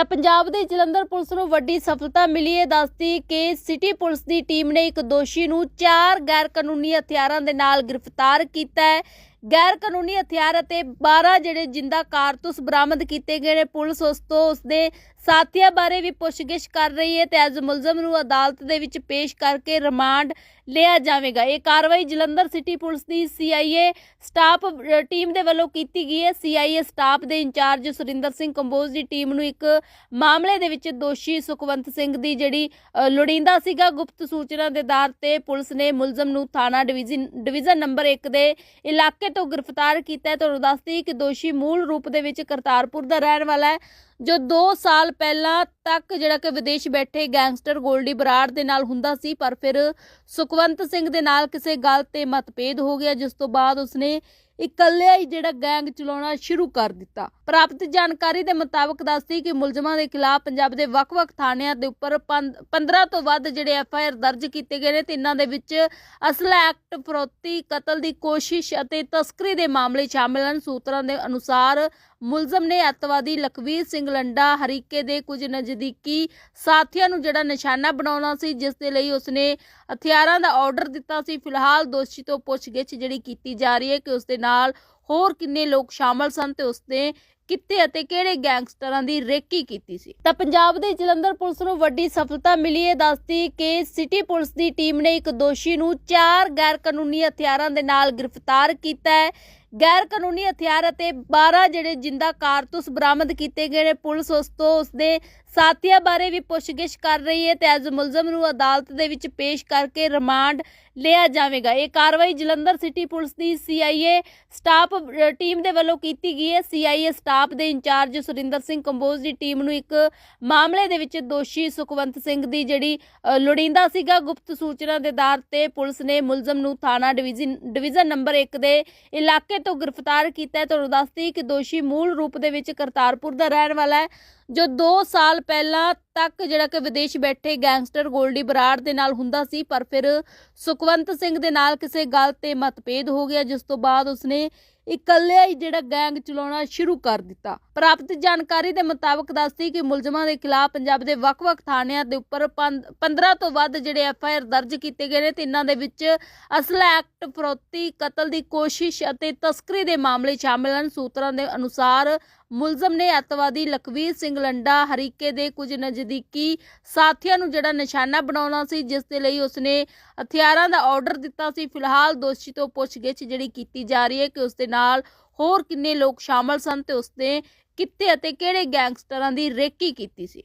ਤਾਂ ਪੰਜਾਬ ਦੇ ਜਲੰਧਰ ਪੁਲਿਸ ਨੂੰ ਵੱਡੀ ਸਫਲਤਾ ਮਿਲੀ ਹੈ। ਦੱਸਦੀ ਕਿ ਸਿਟੀ ਪੁਲਿਸ ਦੀ ਟੀਮ ਨੇ ਇੱਕ ਦੋਸ਼ੀ ਨੂੰ ਚਾਰ ਗੈਰ ਕਾਨੂੰਨੀ ਹਥਿਆਰਾਂ ਦੇ ਨਾਲ ਗ੍ਰਿਫਤਾਰ ਕੀਤਾ ਹੈ। ਗੈਰ ਕਾਨੂੰਨੀ ਹਥਿਆਰ ਅਤੇ 12 ਜਿਹੜੇ ਜਿੰਦਾ ਕਾਰਤੂਸ ਬਰਾਮਦ ਕੀਤੇ ਗਏ ਨੇ, ਪੁਲਿਸ ਉਸ ਤੋਂ ਉਸਦੇ ਸਾਥੀਆਂ ਬਾਰੇ ਵੀ ਪੁੱਛਗਿੱਛ ਕਰ ਰਹੀ ਹੈ ਤੇ ਅੱਜ ਮੁਲਜ਼ਮ ਨੂੰ ਅਦਾਲਤ ਦੇ ਵਿੱਚ ਪੇਸ਼ ਕਰਕੇ ਰਿਮਾਂਡ ਲਿਆ ਜਾਵੇਗਾ। ਇਹ ਕਾਰਵਾਈ ਜਲੰਧਰ ਸਿਟੀ ਪੁਲਿਸ ਦੀ ਸੀਆਈਏ ਸਟਾਫ ਟੀਮ ਦੇ ਵੱਲੋਂ ਕੀਤੀ ਗਈ ਹੈ। ਸੀਆਈਏ ਸਟਾਫ ਦੇ ਇੰਚਾਰਜ ਸੁਰਿੰਦਰ ਸਿੰਘ ਕੰਬੋਜ ਦੀ ਟੀਮ ਨੂੰ ਇੱਕ ਮਾਮਲੇ ਦੇ ਵਿੱਚ ਦੋਸ਼ੀ ਸੁਖਵੰਤ ਸਿੰਘ ਦੀ ਜਿਹੜੀ ਲੋੜੀਂਦਾ ਸੀਗਾ ਗੁਪਤ ਸੂਚਨਾ ਦੇ ਆਧਾਰ ਤੇ ਪੁਲਿਸ ਨੇ ਮੁਲਜ਼ਮ ਨੂੰ ਥਾਣਾ ਡਿਵੀਜ਼ਨ ਡਿਵੀਜ਼ਨ ਨੰਬਰ 1 ਦੇ ਇਲਾਕੇ ਤੋਂ ਗ੍ਰਿਫਤਾਰ ਕੀਤਾ ਹੈ। ਤੁਹਾਨੂੰ ਦੱਸਦੀ ਕਿ ਦੋਸ਼ੀ ਮੂਲ ਰੂਪ ਦੇ ਵਿੱਚ ਕਰਤਾਰਪੁਰ ਦਾ ਰਹਿਣ ਵਾਲਾ ਹੈ। ਜੋ 2 ਸਾਲ ਪਹਿਲਾਂ ਤੱਕ ਜਿਹੜਾ ਕਿ ਵਿਦੇਸ਼ ਬੈਠੇ ਗੈਂਗਸਟਰ ਗੋਲਡੀ ਬਰਾੜ ਦੇ ਨਾਲ ਹੁੰਦਾ ਸੀ, ਪਰ ਫਿਰ ਸੁਖਵੰਤ ਸਿੰਘ ਦੇ ਨਾਲ ਕਿਸੇ ਗੱਲ ਤੇ ਮਤਭੇਦ ਹੋ ਗਿਆ, ਜਿਸ ਤੋਂ ਬਾਅਦ ਉਸਨੇ ਇਕੱਲਿਆ ਹੀ ਜਿਹੜਾ ਗੈਂਗ ਚਲਾਉਣਾ ਸ਼ੁਰੂ ਕਰ ਦਿੱਤਾ। ਪ੍ਰਾਪਤ ਜਾਣਕਾਰੀ ਦੇ ਮੁਤਾਬਕ ਦੱਸਦੀ ਕਿ ਮੁਲਜ਼ਮਾਂ ਦੇ ਖਿਲਾਫ ਪੰਜਾਬ ਦੇ ਵੱਖ-ਵੱਖ ਥਾਣਿਆਂ ਦੇ ਉੱਪਰ 15 ਤੋਂ ਵੱਧ ਜਿਹੜੇ ਐਫ ਆਈ ਆਰ ਦਰਜ ਕੀਤੇ ਗਏ ਨੇ ਤੇ ਇਹਨਾਂ ਦੇ ਵਿੱਚ ਅਸਲਾ ਐਕਟ ਫਰੋਤੀ ਕਤਲ ਦੀ ਕੋਸ਼ਿਸ਼ ਅਤੇ ਤਸਕਰੀ ਦੇ ਮਾਮਲੇ ਸ਼ਾਮਿਲ ਹਨ। ਸੂਤਰਾਂ ਦੇ ਅਨੁਸਾਰ ਮੁਲਜ਼ਮ ਨੇ ਅੱਤਵਾਦੀ ਲਖਵੀਰ ਸਿੰਘ ਲੰਡਾ ਹਰੀਕੇ ਦੇ ਕੁਝ ਨਜ਼ਦੀਕੀ ਸਾਥੀਆਂ ਨੂੰ ਜਿਹੜਾ ਨਿਸ਼ਾਨਾ ਬਣਾਉਣਾ ਸੀ, ਜਿਸ ਦੇ ਲਈ ਉਸਨੇ ਹਥਿਆਰਾਂ ਦਾ ਆਰਡਰ ਦਿੱਤਾ ਸੀ। ਫਿਲਹਾਲ ਦੋਸ਼ੀ ਤੋਂ ਪੁੱਛਗਿੱਛ ਜਿਹੜੀ ਕੀਤੀ ਜਾ ਰਹੀ ਹੈ ਕਿ ਉਸ ਦੇ ਨਾਲ ਹੋਰ ਕਿੰਨੇ ਲੋਕ ਸ਼ਾਮਲ ਸਨ ਤੇ ਉਸਨੇ ਕਿੱਥੇ ਅਤੇ ਕਿਹੜੇ ਗੈਂਗਸਟਰਾਂ ਦੀ ਰੇਕੀ ਕੀਤੀ ਸੀ। ਤਾਂ ਪੰਜਾਬ ਦੇ ਜਲੰਧਰ ਪੁਲਿਸ ਨੂੰ ਵੱਡੀ ਸਫਲਤਾ ਮਿਲੀ ਹੈ। ਦੱਸਦੀ ਕਿ ਸਿਟੀ ਪੁਲਿਸ ਦੀ ਟੀਮ ਨੇ ਇੱਕ ਦੋਸ਼ੀ ਨੂੰ ਚਾਰ ਗੈਰ ਕਾਨੂੰਨੀ ਹਥਿਆਰਾਂ ਦੇ ਨਾਲ ਗ੍ਰਿਫਤਾਰ ਕੀਤਾ ਹੈ। ਗੈਰ ਕਾਨੂੰਨੀ ਹਥਿਆਰ ਅਤੇ 12 ਜਿਹੜੇ ਜਿੰਦਾ ਕਾਰਤੂਸ ਬਰਾਮਦ ਕੀਤੇ ਗਏ ਨੇ, ਪੁਲਿਸ ਉਸ ਤੋਂ ਉਸਦੇ ਸਾਥੀਆਂ ਬਾਰੇ ਵੀ ਪੁੱਛਗਿੱਛ ਕਰ ਰਹੀ ਹੈ ਤੇ ਅੱਜ ਮੁਲਜ਼ਮ ਨੂੰ ਅਦਾਲਤ ਦੇ ਵਿੱਚ ਪੇਸ਼ ਕਰਕੇ ਰਿਮਾਂਡ ਲਿਆ ਜਾਵੇਗਾ। ਇਹ ਕਾਰਵਾਈ ਜਲੰਧਰ ਸਿਟੀ ਪੁਲਿਸ ਦੀ ਸੀਆਈਏ ਸਟਾਫ ਟੀਮ ਦੇ ਵੱਲੋਂ ਕੀਤੀ ਗਈ ਹੈ। ਸੀਆਈਏ ਸਟਾਫ ਦੇ ਇੰਚਾਰਜ ਸੁਰਿੰਦਰ ਸਿੰਘ ਕੰਬੋਜ ਦੀ ਟੀਮ ਨੂੰ ਇੱਕ ਮਾਮਲੇ ਦੇ ਵਿੱਚ ਦੋਸ਼ੀ ਸੁਖਵੰਤ ਸਿੰਘ ਦੀ ਜਿਹੜੀ ਲੋੜੀਂਦਾ ਸੀਗਾ ਗੁਪਤ ਸੂਚਨਾ ਦੇ ਆਧਾਰ ਤੇ ਪੁਲਿਸ ਨੇ ਮੁਲਜ਼ਮ ਨੂੰ ਥਾਣਾ ਡਿਵੀਜ਼ਨ ਡਿਵੀਜ਼ਨ ਨੰਬਰ 1 ਦੇ ਇਲਾਕੇ ਤੋਂ ਗ੍ਰਿਫਤਾਰ ਕੀਤਾ ਹੈ। ਤੁਹਾਨੂੰ ਦੱਸਦੀ ਕਿ ਦੋਸ਼ੀ ਮੂਲ ਰੂਪ ਦੇ ਵਿੱਚ ਕਰਤਾਰਪੁਰ ਦਾ ਰਹਿਣ ਵਾਲਾ ਹੈ, ਜੋ 2 ਸਾਲ ਪਹਿਲਾਂ ਤੱਕ ਜਿਹੜਾ ਕਿ ਵਿਦੇਸ਼ ਬੈਠੇ ਗੈਂਗਸਟਰ ਗੋਲਡੀ ਬਰਾੜ ਦੇ ਨਾਲ ਹੁੰਦਾ ਸੀ, ਪਰ ਫਿਰ ਸੁਖਵੰਤ ਸਿੰਘ ਦੇ ਨਾਲ ਕਿਸੇ ਗੱਲ ਤੇ ਮਤਭੇਦ ਹੋ ਗਿਆ, ਜਿਸ ਤੋਂ ਬਾਅਦ ਉਸਨੇ ਇਕੱਲਿਆ ਹੀ ਜਿਹੜਾ ਗੈਂਗ ਚਲਾਉਣਾ ਸ਼ੁਰੂ ਕਰ ਦਿੱਤਾ। ਪ੍ਰਾਪਤ ਜਾਣਕਾਰੀ ਦੇ ਮੁਤਾਬਕ ਦੱਸਦੀ ਕਿ ਮੁਲਜ਼ਮਾਂ ਦੇ ਖਿਲਾਫ ਪੰਜਾਬ ਦੇ ਵੱਖ-ਵੱਖ ਥਾਣਿਆਂ ਦੇ ਉੱਪਰ 15 ਤੋਂ ਵੱਧ ਜਿਹੜੇ ਐਫ ਆਈ ਆਰ ਦਰਜ ਕੀਤੇ ਗਏ ਨੇ ਤੇ ਇਹਨਾਂ ਦੇ ਵਿੱਚ ਅਸਲਾ ਐਕਟ ਫਰੋਤੀ ਕਤਲ ਦੀ ਕੋਸ਼ਿਸ਼ ਅਤੇ ਤਸਕਰੀ ਦੇ ਮਾਮਲੇ ਸ਼ਾਮਿਲ ਹਨ। ਸੂਤਰਾਂ ਦੇ ਅਨੁਸਾਰ ਮੁਲਜ਼ਮ ਨੇ ਅੱਤਵਾਦੀ ਲਖਵੀਰ ਸਿੰਘ ਲੰਡਾ, ਹਰੀਕੇ ਦੇ ਕੁਝ ਨਜ਼ਦੀਕੀ ਸਾਥੀਆਂ ਨੂੰ ਜਿਹੜਾ ਨਿਸ਼ਾਨਾ ਬਣਾਉਣਾ ਸੀ, ਜਿਸ ਦੇ ਲਈ ਉਸਨੇ ਹਥਿਆਰਾਂ ਦਾ ਆਰਡਰ ਦਿੱਤਾ ਸੀ। ਫਿਲਹਾਲ ਦੋਸ਼ੀ ਤੋਂ ਪੁੱਛਗਿੱਛ ਜਿਹੜੀ ਕੀਤੀ ਜਾ ਰਹੀ ਹੈ ਕਿ ਉਸ ਦੇ ਨਾਲ ਹੋਰ ਕਿੰਨੇ ਲੋਕ ਸ਼ਾਮਲ ਸਨ ਤੇ ਉਸਨੇ ਕਿੱਥੇ ਅਤੇ ਕਿਹੜੇ ਗੈਂਗਸਟਰਾਂ ਦੀ ਰੇਕੀ ਕੀਤੀ ਸੀ।